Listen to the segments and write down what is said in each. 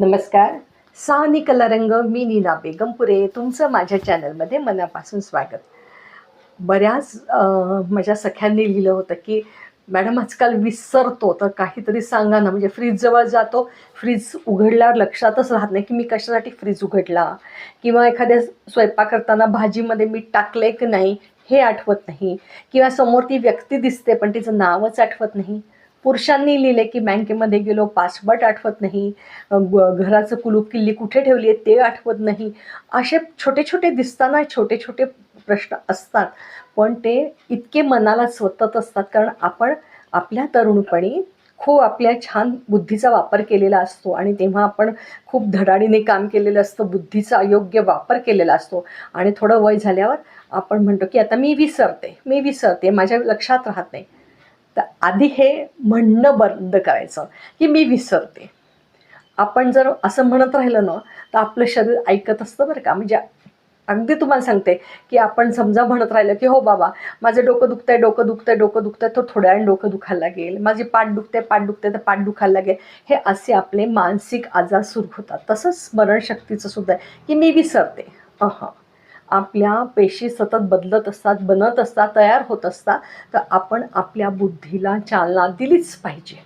नमस्कार. सानी कला रंग मी नीना बेगमपुरे तुमचं माझ्या चॅनलमध्ये मनापासून स्वागत. बऱ्याच माझ्या सख्यांनी लिहिलं होतं की मॅडम आजकाल विसरतो तर काहीतरी सांगा ना. म्हणजे फ्रीजजवळ जातो फ्रीज उघडल्यावर लक्षातच राहत नाही की मी कशासाठी फ्रीज उघडला. किंवा एखाद्या स्वयंपाक करताना भाजीमध्ये मीठ टाकले की नाही हे आठवत नाही. किंवा समोर ती व्यक्ती दिसते पण तिचं नावच आठवत नाही. पुरुषांनी लिहिले की बँकेमध्ये गेलो पासवर्ड आठवत नाही ग- घराचं कुलूप किल्ली कुठे ठेवली आहे ते आठवत नाही. असे छोटे छोटे दिसताना छोटे छोटे प्रश्न असतात. पण ते इतके मनाला स्वतत असतात. कारण आपण आपल्या तरुणपणी खूप आपल्या छान बुद्धीचा वापर केलेला असतो. आणि तेव्हा आपण खूप धडाडीने काम केलेलं असतं. बुद्धीचा अयोग्य वापर केलेला असतो. आणि थोडं वय झाल्यावर आपण म्हणतो की आता मी विसरते. मी विसरते. माझ्या लक्षात राहत नाही. तर आधी हे म्हणणं बंद करायचं की मी विसरते. आपण जर असं म्हणत राहिलं ना तर आपलं शरीर ऐकत असतं बरं का. म्हणजे अगदी तुम्हाला सांगते की आपण समजा म्हणत राहिलं की हो बाबा माझं डोकं दुखतंय डोकं दुखतंय डोकं दुखतंय तर थोड्या वेळाने डोकं दुखायला लागेल. माझी पाठ दुखते पाठ दुखते तर पाठ दुखायला लागेल. हे असे आपले मानसिक आजार सुरू होतात. तसंच स्मरणशक्तीचं सुद्धा आहे की मी विसरते. अहं. आपल्या पेशी सतत बदलत असतात बनत असतात तयार होत असतात तर आपण आपल्या बुद्धीला चालना दिलीच पाहिजे.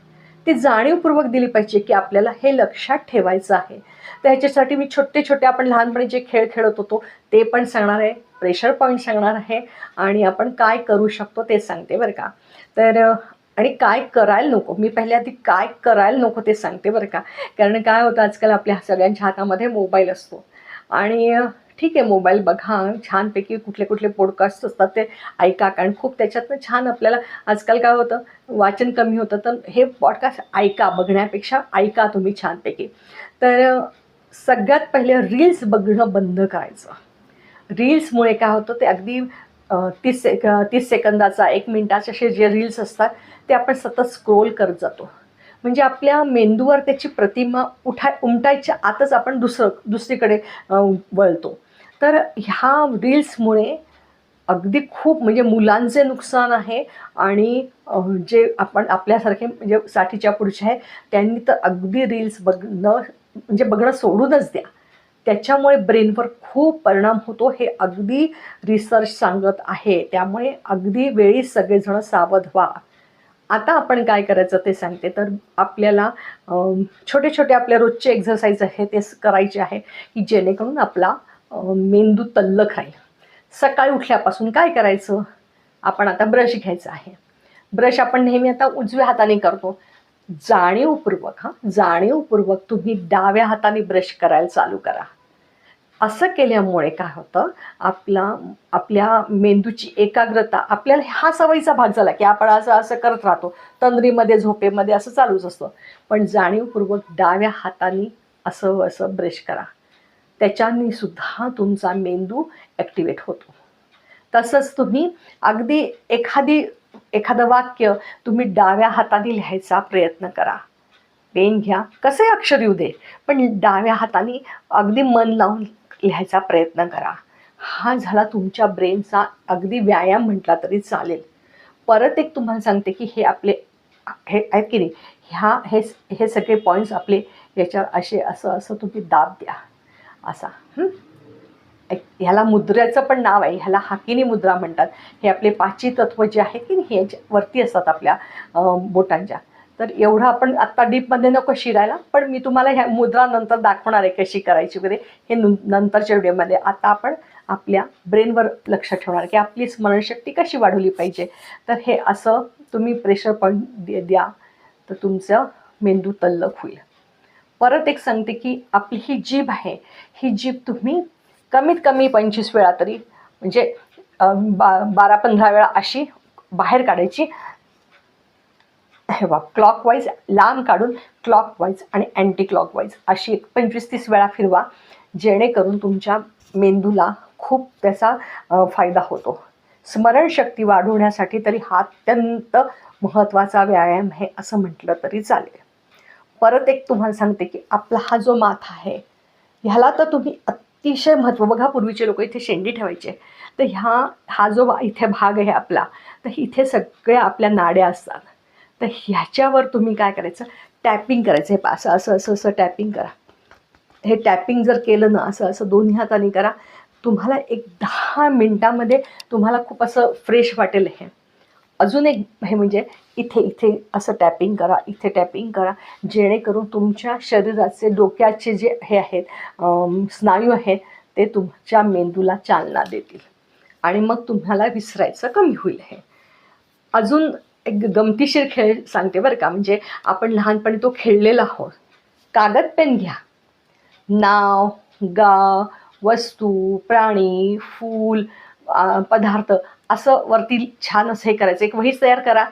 ती जाणीवपूर्वक दिली पाहिजे की आपल्याला हे लक्षात ठेवायचं आहे. तर ह्याच्यासाठी मी छोटे छोटे आपण लहानपणी जे खेळ खेळत होतो ते पण सांगणार आहे प्रेशर पॉईंट सांगणार आहे आणि आपण काय करू शकतो ते सांगते बरं का. तर आणि काय करायला नको मी पहिल्या आधी काय करायला नको ते सांगते बरं का. कारण काय होतं आजकाल आपल्या सगळ्यांच्या हातामध्ये मोबाईल असतो. आणि ठीक आहे मोबाईल बघा. छानपैकी कुठले कुठले पॉडकास्ट असतात ते ऐका. कारण खूप त्याच्यातनं छान आपल्याला आजकाल काय होतं वाचन कमी होतं. तर हे पॉडकास्ट ऐका बघण्यापेक्षा ऐका तुम्ही छानपैकी तर सगळ्यात पहिले रील्स बघणं बंद करायचं. रील्समुळे काय होतं ते अगदी तीस सेक तीस सेकंदाचा एक मिनटाचे असे जे रील्स असतात ते आपण सतत स्क्रोल करत जातो. म्हणजे आपल्या मेंदूवर त्याची प्रतिमा उठाय उमटायच्या आतच आपण दुसरं दुसरीकडे वळतो. तर ह्या रील्समुळे अगदी खूप म्हणजे मुलांचे नुकसान आहे आणि जे आपण आपल्यासारखे म्हणजे साठीच्या पुढचे आहे त्यांनी तर अगदी रील्स बघणं म्हणजे बघणं सोडूनच द्या. त्याच्यामुळे ब्रेनवर खूप परिणाम होतो हे अगदी रिसर्च सांगत आहे. त्यामुळे अगदी वेळी सगळेजण सावध व्हा. आता आपण काय करायचं ते सांगते. तर आपल्याला छोटे छोटे आपले रोजचे एक्झरसाईज आहे ते स- करायचे आहे की जेणेकरून आपला मेंदू तल्लख राहील सकाळी उठल्यापासून काय करायचं? आपण आता ब्रश घ्यायचा आहे. ब्रश आपण नेहमी आता उजव्या हाताने करतो. जाणीवपूर्वक हां जाणीवपूर्वक तुम्ही डाव्या हाताने ब्रश करायला चालू करा. असं केल्यामुळे काय होतं? आपला आपल्या मेंदूची एकाग्रता आपल्याला हा सवयीचा भाग झाला की आपण असं असं करत राहतो. तंद्रीमध्ये झोपेमध्ये असं चालूच असतं. पण जाणीवपूर्वक डाव्या हाताने असं असं ब्रश करा. त्याच्यानी सुद्धा तुमचा मेंदू ॲक्टिवेट होतो. तसंच तुम्ही अगदी एखादी एखादं वाक्य तुम्ही डाव्या हाताने लिहायचा प्रयत्न करा. पेन घ्या. कसे अक्षर येऊ दे पण डाव्या हाताने अगदी मन लावून लिहायचा प्रयत्न करा. हा झाला तुमच्या ब्रेनचा अगदी व्यायाम म्हटला तरी चालेल. परत एक तुम्हाला सांगते की हे आपले हे आहेत की नाही? ह्या हे हे सगळे पॉईंट्स आपले याच्यावर असे असं असं तुम्ही दाब द्या. असा. एक- ह्याला मुद्रेचं पण नाव आहे. ह्याला हाकिनी मुद्रा म्हणतात. हे आपले पाची तत्व जे आहे की नाही हे वरती असतात आपल्या बोटांच्या. तर एवढं आपण आत्ता डीपमध्ये नको शिरायला पण मी तुम्हाला ह्या मुद्रा नंतर दाखवणार आहे कशी करायची वगैरे. हे नंतरच्या व्हिडिओमध्ये आता आपण आपल्या ब्रेनवर लक्ष ठेवणार की आपली स्मरणशक्ती कशी वाढवली पाहिजे. तर हे असं तुम्ही प्रेशर पॉईंट दे द्या. तर तुमचं मेंदू तल्लख होईल. परत एक सांगते की आपली ही जीभ आहे ही जीभ तुम्ही कमीत कमी पंचवीस वेळा तरी म्हणजे बा बारा पंधरा वेळा अशी बाहेर काढायची. हे बघ क्लॉकवाईज लांब काढून क्लॉकवाईज आणि अँटी क्लॉकवाईज अशी एक पंचवीस तीस वेळा फिरवा जेणेकरून तुमच्या मेंदूला खूप त्याचा फायदा होतो. स्मरणशक्ती वाढवण्यासाठी तरी हा अत्यंत महत्त्वाचा व्यायाम आहे असं म्हटलं तरी चालेल. परत एक तुम्हाला सांगते की आपला हा जो माथा आहे ह्याला तर तुम्ही अतिशय महत्त्व बघा पूर्वीचे लोक इथे शेंडी ठेवायचे. तर ह्या हा जो बा- इथे भाग आहे आपला तर इथे सगळ्या आपल्या नाड्या असतात. तर ह्याच्यावर तुम्ही काय करायचं? टॅपिंग करायचं. हे पा- असं असं असं असं टॅपिंग करा. हे टॅपिंग जर केलं ना असं असं दोन्ही हाताने करा. तुम्हाला एक दहा मिनटामध्ये तुम्हाला खूप असं फ्रेश वाटेल हे. अजून एक हे म्हणजे इथे इथे असं टॅपिंग करा इथे टॅपिंग करा. जेणेकरून तुमच्या शरीराचे डोक्याचे जे हे आहेत स्नायू आहेत ते तुमच्या मेंदूला चालना देतील. आणि मग तुम्हाला विसरायचं कमी होईल हे. अजून एक गमतीशीर खेळ सांगते बरं का. म्हणजे आपण लहानपणी तो खेळलेला आहोत. कागद पेन घ्या. नाव गाव वस्तू प्राणी फूल पदार्थ असं वरती छान असं हे करायचं. एक वहीच तयार करा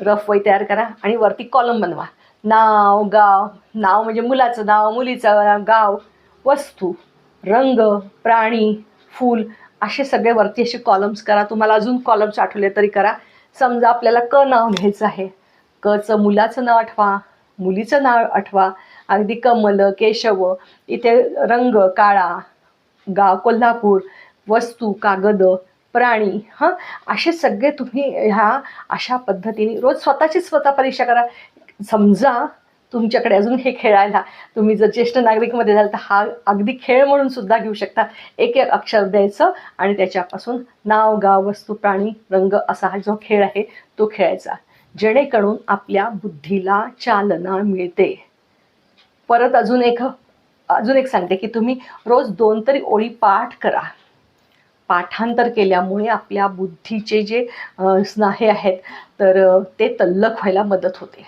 रफ वही तयार करा आणि वरती कॉलम बनवा. नाव गाव नाव म्हणजे मुलाचं नाव मुलीचं गाव वस्तू रंग प्राणी फूल असे सगळे वरती असे कॉलम्स करा. तुम्हाला अजून कॉलम्स आठवले तरी करा. समजा आपल्याला क नाव घ्यायचं आहे. कचं मुलाचं नाव आठवा मुलीचं नाव आठवा. अगदी कमल केशव इथे रंग काळा गाव कोल्हापूर वस्तू कागद प्राणी हां? असे सगळे तुम्ही ह्या अशा पद्धतीने रोज स्वतःची स्वतः परीक्षा करा. समजा तुमच्याकडे अजून हे खेळायला तुम्ही जर ज्येष्ठ नागरिकमध्ये जाल तर हा अगदी खेळ म्हणून सुद्धा घेऊ शकता. एक एक अक्षर द्यायचं आणि त्याच्यापासून नाव गाव वस्तू प्राणी रंग असा हा जो खेळ आहे तो खेळायचा. जेणेकरून आपल्या बुद्धीला चालना मिळते. परत अजून एक अजून एक सांगते की तुम्ही रोज दोन तरी ओळी पाठ करा. पाठांतर केल्यामुळे आपल्या बुद्धीचे जे स्नाहे आहेत तर ते तल्लख व्हायला मदत होते.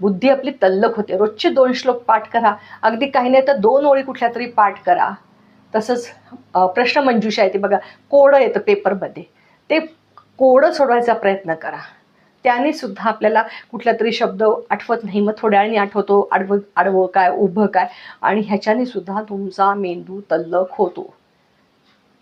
बुद्धी आपली तल्लख होते. रोजचे दोन श्लोक पाठ करा. अगदी काही नाही तर दोन ओळी कुठल्या तरी पाठ करा. तसंच प्रश्नमंजूषा प्रश्नमंजुषा बघा. कोडं येतं पेपरमध्ये. ते कोडं सोडवायचा प्रयत्न करा. त्याने सुद्धा आपल्याला कुठला तरी शब्द आठवत नाही. मग थोड्या वेळाने आठवतो आडवं आडवं काय उभं काय. आणि ह्याच्याने सुद्धा तुमचा मेंदू तल्लख होतो.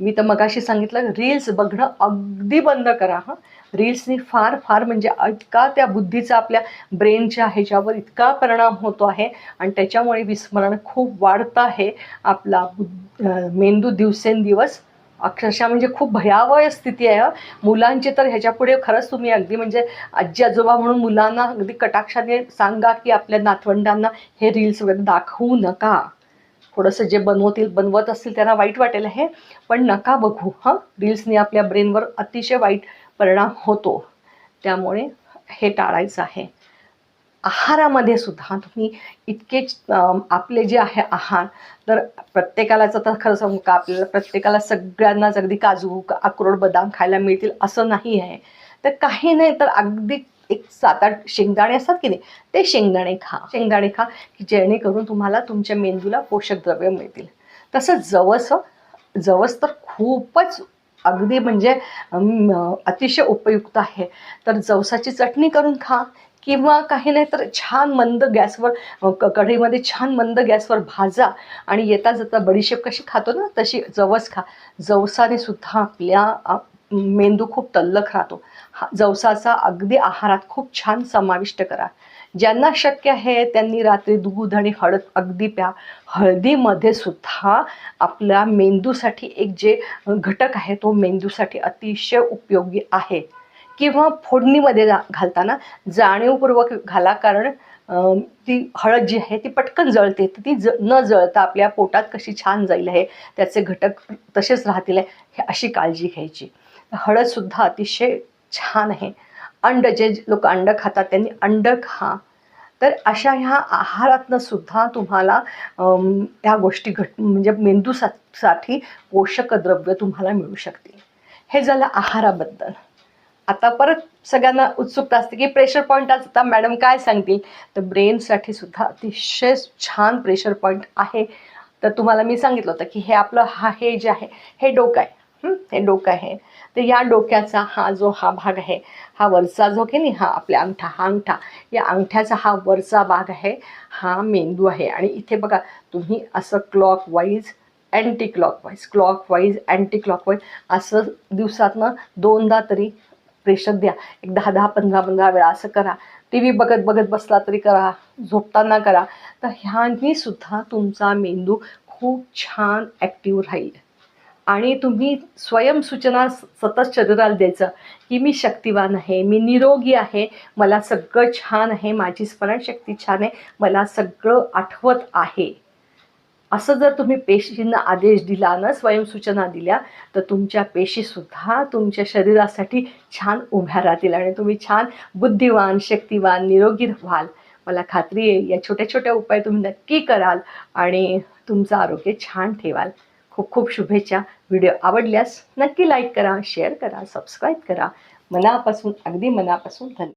मी तर मगाशी सांगितलं रील्स बघणं अगदी बंद करा हां. रील्सनी फार फार म्हणजे इतका त्या बुद्धीचा आपल्या ब्रेनच्या ह्याच्यावर इतका परिणाम होतो आहे आणि त्याच्यामुळे विस्मरण खूप वाढतं आहे. आपला मेंदू दिवसेंदिवस अक्षरशः म्हणजे खूप भयावह स्थिती आहे मुलांची तर ह्याच्यापुढे खरंच तुम्ही अगदी म्हणजे आजी आजोबा म्हणून मुलांना अगदी कटाक्षाने सांगा की आपल्या नातवंडांना हे रील्स वगैरे दाखवू नका. थोडंसं जे बनवतील बनवत असतील त्यांना वाईट वाटेल हे पण नका बघू हां. रील्सने आपल्या ब्रेनवर अतिशय वाईट परिणाम होतो. त्यामुळे हे टाळायचं आहे. आहारामध्ये सुद्धा तुम्ही इतके आपले जे आहे आहार तर प्रत्येकालाच आता खरं सांगू का आपल्याला प्रत्येकाला सगळ्यांनाच अगदी काजू अक्रोड बदाम खायला मिळतील असं नाही आहे. तर काही नाही तर अगदी एक सात आठ शेंगदाणे असतात की नाही ते शेंगदाणे खा. शेंगदाणे खा की जेणेकरून तुम्हाला तुमच्या मेंदूला पोषक द्रव्य मिळतील. तसं जवस जवस तर खूपच अगदी म्हणजे अतिशय उपयुक्त आहे. तर जवसाची चटणी करून खा किंवा काही नाही तर छान मंद गॅसवर क कढईमध्ये छान मंद गॅसवर भाजा आणि येता जाता बडीशेप कशी खातो ना तशी जवस खा. जवसाने सुद्धा आपल्या मेंदू खूप तल्लख राहतो. हा जवसाचा अगदी आहारात खूप छान समाविष्ट करा. ज्यांना शक्य आहे त्यांनी रात्री दूध आणि हळद अगदी प्या. हळदीमध्ये सुद्धा आपल्या मेंदूसाठी एक जे घटक आहे तो मेंदूसाठी अतिशय उपयोगी आहे. किंवा फोडणीमध्ये घालताना जाणीवपूर्वक घाला कारण ती हळद जी आहे ती पटकन जळते. तर ती ज न जळता आपल्या पोटात कशी छान जाईल आहे त्याचे घटक तसेच राहतील आहे हे अशी काळजी घ्यायची. हळदसुद्धा अतिशय छान आहे. अंड जे लोक अंड खातात त्यांनी अंड खा. तर अशा ह्या आहारातनं सुद्धा तुम्हाला ह्या गोष्टी घट म्हणजे मेंदूसा साठी पोषक द्रव्य तुम्हाला मिळू शकतील. हे झालं आहाराबद्दल. आता परत सगळ्यांना उत्सुकता असते की प्रेशर पॉईंट आज आता मॅडम काय सांगतील? तर ब्रेनसाठी सुद्धा अतिशय छान प्रेशर पॉईंट आहे. तर तुम्हाला मी सांगितलं होतं की हे आपलं हा हे जे आहे हे डोकं आहे. हे? डोकं आहे. तर या डोक्याचा हा जो हा भाग आहे हा वरचा जो की नाही हा आपल्या अंगठा हा अंगठा. या अंगठ्याचा हा वरचा भाग आहे हा मेंदू आहे. आणि इथे बघा तुम्ही असं clockwise anti clockwise clockwise anti clockwise असं दिवसातनं दोनदा तरी प्रेशर द्या. एक दहा दहा पंधरा पंधरा वेळा असं करा. टी व्ही बघत बघत बसला तरी करा. झोपताना करा. तर ह्यांनीसुद्धा तुमचा मेंदू खूप छान ॲक्टिव्ह राहील. आणि तुम्ही स्वयंसूचना स- सतत शरीराला द्यायचं की मी शक्तिवान आहे मी निरोगी आहे मला सगळं छान आहे माझी स्मरणशक्ती छान आहे मला सगळं आठवत आहे. असं जर तुम्ही पेशींना आदेश दिला ना स्वयंसूचना दिल्या तर तुमच्या पेशीसुद्धा तुमच्या शरीरासाठी छान उभ्या राहतील आणि तुम्ही छान बुद्धिवान शक्तिवान निरोगी व्हाल. मला खात्री आहे या छोट्या छोट्या उपाय तुम्ही नक्की कराल आणि तुमचं आरोग्य छान ठेवाल. खूप खूप शुभेच्छा. व्हिडिओ आवडल्यास नक्की लाईक करा शेअर करा सबस्क्राईब करा. मनापासून अगदी मनापासून धन्यवाद.